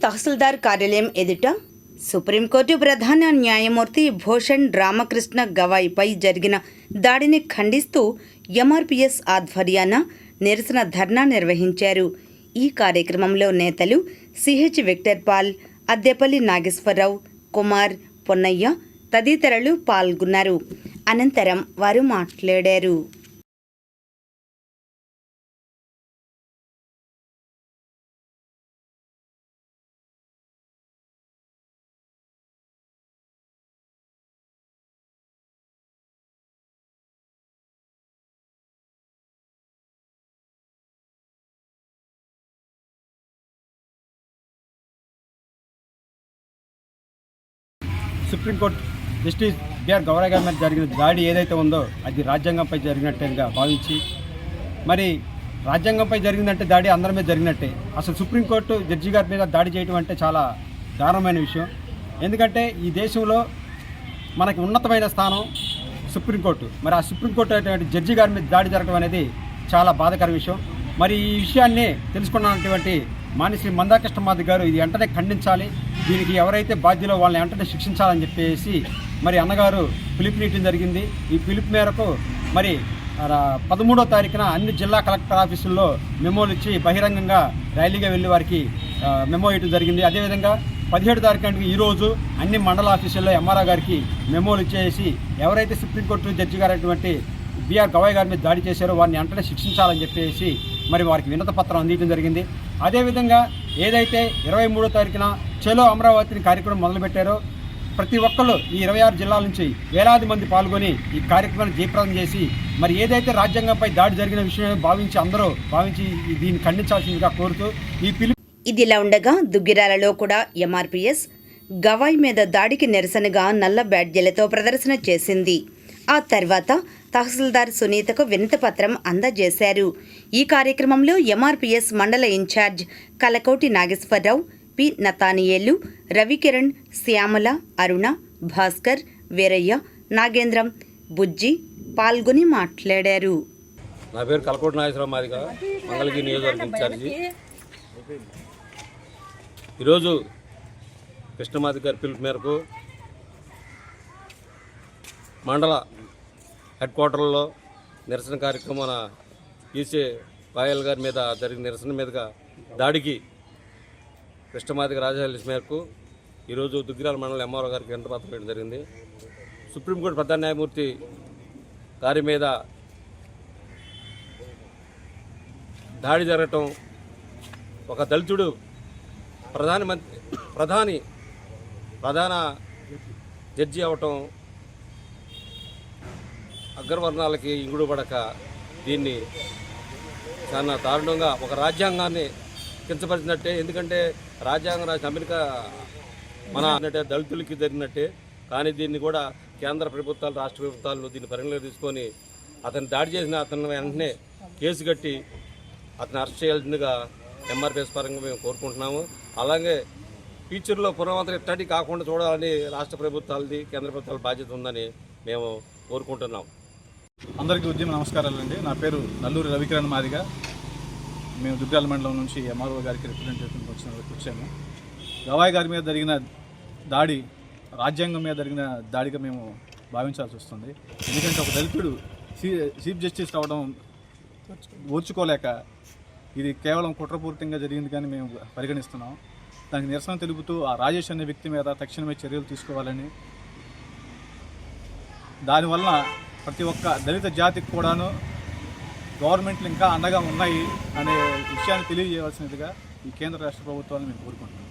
తహసీల్దార్ కార్యాలయం ఎదుట సుప్రీంకోర్టు ప్రధాన న్యాయమూర్తి భూషణ్ రామకృష్ణ గవాయిపై జరిగిన దాడిని ఖండిస్తూ ఎంఆర్పిఎస్ ఆధ్వర్యాన నిరసన ధర్నా నిర్వహించారు ఈ కార్యక్రమంలో నేతలు సిహెచ్ విక్టర్ పాల్ అద్దెపల్లి నాగేశ్వరరావు కుమార్ పొన్నయ్య తదితరులు పాల్గొన్నారు అనంతరం వారు మాట్లాడారు సుప్రీంకోర్టు జస్టిస్ బిఆర్ గౌరవ గారి మీద జరిగిన దాడి ఏదైతే ఉందో అది రాజ్యాంగంపై జరిగినట్టుగా భావించి మరి రాజ్యాంగంపై జరిగిందంటే దాడి అందరి మీద జరిగినట్టే. అసలు సుప్రీంకోర్టు జడ్జి గారి మీద దాడి చేయడం అంటే చాలా దారుణమైన విషయం. ఎందుకంటే ఈ దేశంలో మనకి ఉన్నతమైన స్థానం సుప్రీంకోర్టు. మరి ఆ సుప్రీంకోర్టు అటువంటి జడ్జి గారి మీద దాడి జరగడం అనేది చాలా బాధాకర విషయం. మరి ఈ విషయాన్ని తెలుసుకున్నటువంటి మానిశ్రీ మందాకృష్ణ మాది గారు ఇది వెంటనే ఖండించాలి. దీనికి ఎవరైతే బాధ్యులో వాళ్ళని వెంటనే శిక్షించాలని చెప్పేసి మరి అన్నగారు పిలుపునియటం జరిగింది. ఈ పిలుపు మేరకు మరి పదమూడో తారీఖున అన్ని జిల్లా కలెక్టర్ ఆఫీసుల్లో మెమోలు ఇచ్చి బహిరంగంగా ర్యాలీగా వెళ్ళి వారికి మెమో ఇవ్వడం జరిగింది. అదేవిధంగా పదిహేడు తారీఖు అంటే ఈరోజు అన్ని మండల ఆఫీసుల్లో ఎంఆర్ఆ గారికి మెమోలు ఇచ్చేసి ఎవరైతే సుప్రీంకోర్టు జడ్జి గారైనటువంటి బీఆర్ గవాయ్ గారి మీద దాడి చేశారో వారిని వెంటనే శిక్షించాలని చెప్పేసి మరి వారికి వినత పత్రం అందించడం జరిగింది. అదేవిధంగా ఏదైతే ఇరవై మూడో తారీఖున చలో అమరావతిని కార్యక్రమం మొదలుపెట్టారో ప్రతి ఒక్కళ్ళు ఈ ఇరవై ఆరు జిల్లాల నుంచి వేలాది మంది పాల్గొని ఈ కార్యక్రమాన్ని జయప్రదం చేసి మరి ఏదైతే రాజ్యాంగంపై దాడి జరిగిన విషయం భావించి అందరూ భావించి దీన్ని ఖండించాల్సిందిగా కోరుతూ ఈ పిలుపు ఇదిలా ఉండగా దుగ్గిరాలలో కూడా ఎంఆర్పిఎస్ గవాయ్ మీద దాడికి నిరసనగా నల్ల బ్యాడ్జీలతో ప్రదర్శన చేసింది. ఆ తర్వాత తహసీల్దార్ సునీతకు వినతి పత్రం అందజేశారు. ఈ కార్యక్రమంలో MRPS mandal incharge Kalakoti Nageswararao P Nathaniyelu Ravikiran Shyamala Aruna Bhaskar Veeraiah Nagendram Bujji పాల్గొని మాట్లాడారు. నా పేరు కలకోటి నాగేశ్వరరావు మాదిగా మంగళగిరి నియోజకవర్గం ఇన్ఛార్జి. ఈరోజు కృష్ణమాది గారి పిలుపు మేరకు మండల హెడ్ క్వార్టర్లో నిరసన కార్యక్రమం ఈసీ పాయల్ గారి మీద జరిగిన నిరసన మీదుగా దాడికి కృష్ణమాదిక రాజాలి మేరకు ఈరోజు దుగ్గిరాల మండలం ఎంఆర్ఓ గారికి ఎంత వేయడం జరిగింది. సుప్రీంకోర్టు ప్రధాన న్యాయమూర్తి గారి మీద దాడి జరగటం ఒక దళితుడు ప్రధానమంత్రి ప్రధాని ప్రధాన జడ్జి అవటం అగ్రవర్ణాలకి ఇంగుడు పడక దీన్ని చాలా దారుణంగా ఒక రాజ్యాంగాన్ని కించపరిచినట్టే. ఎందుకంటే రాజ్యాంగం రాసిన అమెరికా మన అన్నట్టే దళితులకి జరిగినట్టే. కానీ దీన్ని కూడా కేంద్ర ప్రభుత్వాలు రాష్ట్ర ప్రభుత్వాలు దీన్ని పరిగణలోకి తీసుకొని అతను దాడి చేసిన అతను వెంటనే కేసు కట్టి అతను అరెస్ట్ చేయాల్సిందిగా ఎంఆర్పిఎస్ పరంగా మేము కోరుకుంటున్నాము. అలాగే ఫ్యూచర్లో పునరావృతం ఇట్టడి కాకుండా చూడాలని రాష్ట్ర ప్రభుత్వాలది కేంద్ర ప్రభుత్వాల బాధ్యత ఉందని మేము కోరుకుంటున్నాం. అందరికీ ఉద్యమ నమస్కారాలండి. నా పేరు నల్లూరి రవికిరణ్ మాదిగా. మేము దుగ్గాల మండలం నుంచి ఎంఆర్ఓ గారికి రిప్రజెంటేషన్ వచ్చిన వచ్చాము. గవాయ్ గారి మీద జరిగిన దాడి రాజ్యాంగం మీద జరిగిన దాడిగా మేము భావించాల్సి వస్తుంది. ఎందుకంటే ఒక దళితుడు చీఫ్ జస్టిస్ అవడం ఓర్చుకోలేక ఇది కేవలం కుట్రపూరితంగా జరిగింది కానీ మేము పరిగణిస్తున్నాం. దానికి నిరసన తెలుపుతూ ఆ రాజేష్ అనే వ్యక్తి మీద తక్షణమే చర్యలు తీసుకోవాలని దానివల్ల ప్రతి ఒక్క దళిత జాతికి కూడాను గవర్నమెంట్లు ఇంకా అండగా ఉన్నాయి అనే విషయాన్ని తెలియజేయవలసినదిగా ఈ కేంద్ర రాష్ట్ర ప్రభుత్వాన్ని మేము కోరుకుంటున్నాం.